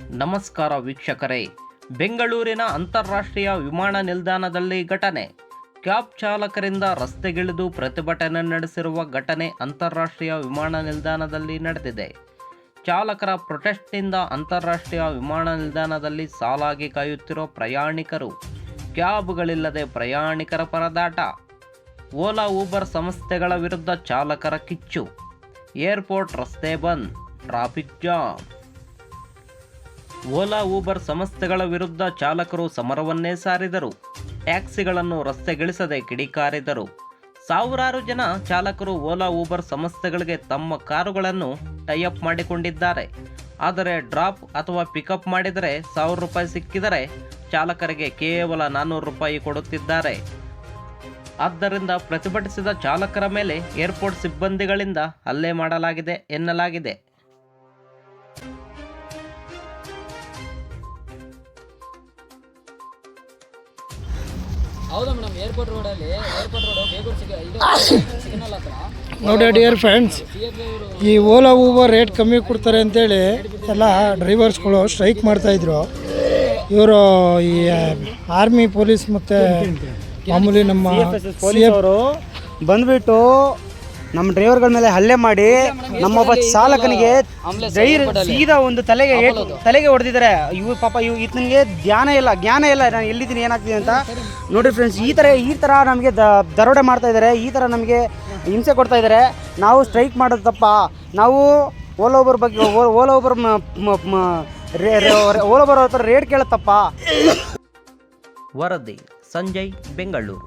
ನಮಸ್ಕಾರ ವೀಕ್ಷಕರೇ. ಬೆಂಗಳೂರಿನ ಅಂತಾರಾಷ್ಟ್ರೀಯ ವಿಮಾನ ನಿಲ್ದಾಣದಲ್ಲಿ ಘಟನೆ. ಕ್ಯಾಬ್ ಚಾಲಕರಿಂದ ರಸ್ತೆಗಿಳಿದು ಪ್ರತಿಭಟನೆ ನಡೆಸಿರುವ ಘಟನೆ ಅಂತಾರಾಷ್ಟ್ರೀಯ ವಿಮಾನ ನಿಲ್ದಾಣದಲ್ಲಿ ನಡೆದಿದೆ. ಚಾಲಕರ ಪ್ರೊಟೆಸ್ಟ್ನಿಂದ ಅಂತಾರಾಷ್ಟ್ರೀಯ ವಿಮಾನ ನಿಲ್ದಾಣದಲ್ಲಿ ಸಾಲಾಗಿ ಕಾಯುತ್ತಿರುವ ಪ್ರಯಾಣಿಕರು, ಕ್ಯಾಬ್ಗಳಿಲ್ಲದೆ ಪ್ರಯಾಣಿಕರ ಪರದಾಟ. ಓಲಾ, ಊಬರ್ ಸಂಸ್ಥೆಗಳ ವಿರುದ್ಧ ಚಾಲಕರ ಕಿಚ್ಚು. ಏರ್ಪೋರ್ಟ್ ರಸ್ತೆ ಬಂದ್, ಟ್ರಾಫಿಕ್ ಜಾಮ್. ಓಲಾ, ಊಬರ್ ಸಂಸ್ಥೆಗಳ ವಿರುದ್ಧ ಚಾಲಕರು ಸಮರವನ್ನೇ ಸಾರಿದರು. ಟ್ಯಾಕ್ಸಿಗಳನ್ನು ರಸ್ತೆಗಿಳಿಸದೆ ಕಿಡಿಕಾರಿದರು. ಸಾವಿರಾರು ಜನ ಚಾಲಕರು ಓಲಾ, ಊಬರ್ ಸಂಸ್ಥೆಗಳಿಗೆ ತಮ್ಮ ಕಾರುಗಳನ್ನು ಟೈಅಪ್ ಮಾಡಿಕೊಂಡಿದ್ದಾರೆ. ಆದರೆ ಡ್ರಾಪ್ ಅಥವಾ ಪಿಕಪ್ ಮಾಡಿದರೆ ಸಾವಿರ ರೂಪಾಯಿ ಸಿಕ್ಕಿದರೆ ಚಾಲಕರಿಗೆ ಕೇವಲ ನಾನ್ನೂರು ರೂಪಾಯಿ ಕೊಡುತ್ತಿದ್ದಾರೆ. ಆದ್ದರಿಂದ ಪ್ರತಿಭಟಿಸಿದ ಚಾಲಕರ ಮೇಲೆ ಏರ್ಪೋರ್ಟ್ ಸಿಬ್ಬಂದಿಗಳಿಂದ ಹಲ್ಲೆ ಮಾಡಲಾಗಿದೆ ಎನ್ನಲಾಗಿದೆ. ಹೌದಾ ಮೇಡಮ್ ಏರ್ಪೋರ್ಟ್ ರೋಡಲ್ಲಿ ಏರ್ಪೋರ್ಟ್ ರೋಡ್ ಬೇಗೂರು ಸಿಗ ಇದು ಸಿಗ್ನಲ್ ಹತ್ರ. ನೋಡಿ ಡಿಯರ್ ಫ್ರೆಂಡ್ಸ್ ಸಿ ಈ ಓಲಾ ಊಬರ್ ರೇಟ್ ಕಮ್ಮಿ ಕೊಡ್ತಾರೆ ಅಂತೇಳಿ ಎಲ್ಲ ಡ್ರೈವರ್ಸ್ಗಳು ಸ್ಟ್ರೈಕ್ ಮಾಡ್ತಾಯಿದ್ರು ಇವರು ಈ ಆರ್ಮಿ ಪೊಲೀಸ್ ಮತ್ತು ಮಾಮೂಲಿ ನಮ್ಮ ಪೊಲೀಸ್ ಅವರು ಬಂದ್ಬಿಟ್ಟು ನಮ್ಮ ಡ್ರೈವರ್ಗಳ ಮೇಲೆ ಹಲ್ಲೆ ಮಾಡಿ ನಮ್ಮೊಬ್ಬ ಚಾಲಕನಿಗೆ ಧೈರ್ಯ ಸೀದಾ ಒಂದು ತಲೆಗೆ ಏಟು ತಲೆಗೆ ಹೊಡೆದಿದ್ದಾರೆ. ಇವ್ರು ಪಾಪ ಇವ್ ಈತನಿಗೆ ಧ್ಯಾನ ಇಲ್ಲ ಜ್ಞಾನ ಇಲ್ಲ ನಾನು ಎಲ್ಲಿದ್ದೀನಿ ಏನಾಗ್ತಿದೆ ಅಂತ. ನೋಡಿ ಫ್ರೆಂಡ್ಸ್ ಈ ಥರ ಈ ಥರ ನಮಗೆ ದ ದರೋಡೆ ಮಾಡ್ತಾ ಇದ್ದಾರೆ ಈ ಥರ ನಮಗೆ ಹಿಂಸೆ ಕೊಡ್ತಾ ಇದ್ದಾರೆ. ನಾವು ಸ್ಟ್ರೈಕ್ ಮಾಡೋದು ತಪ್ಪ? ನಾವು ಓಲಾ ಓವರ್ ಬಗ್ಗೆ ಓ- ಓಲಾ ಓಲ್ ಓಲಾ ಓಬರ್ ಹತ್ರ ರೇಟ್ ಕೇಳತ್ತಪ್ಪ ತಪ್ಪ? ವರದಿ ಸಂಜಯ್ ಬೆಂಗಳೂರು.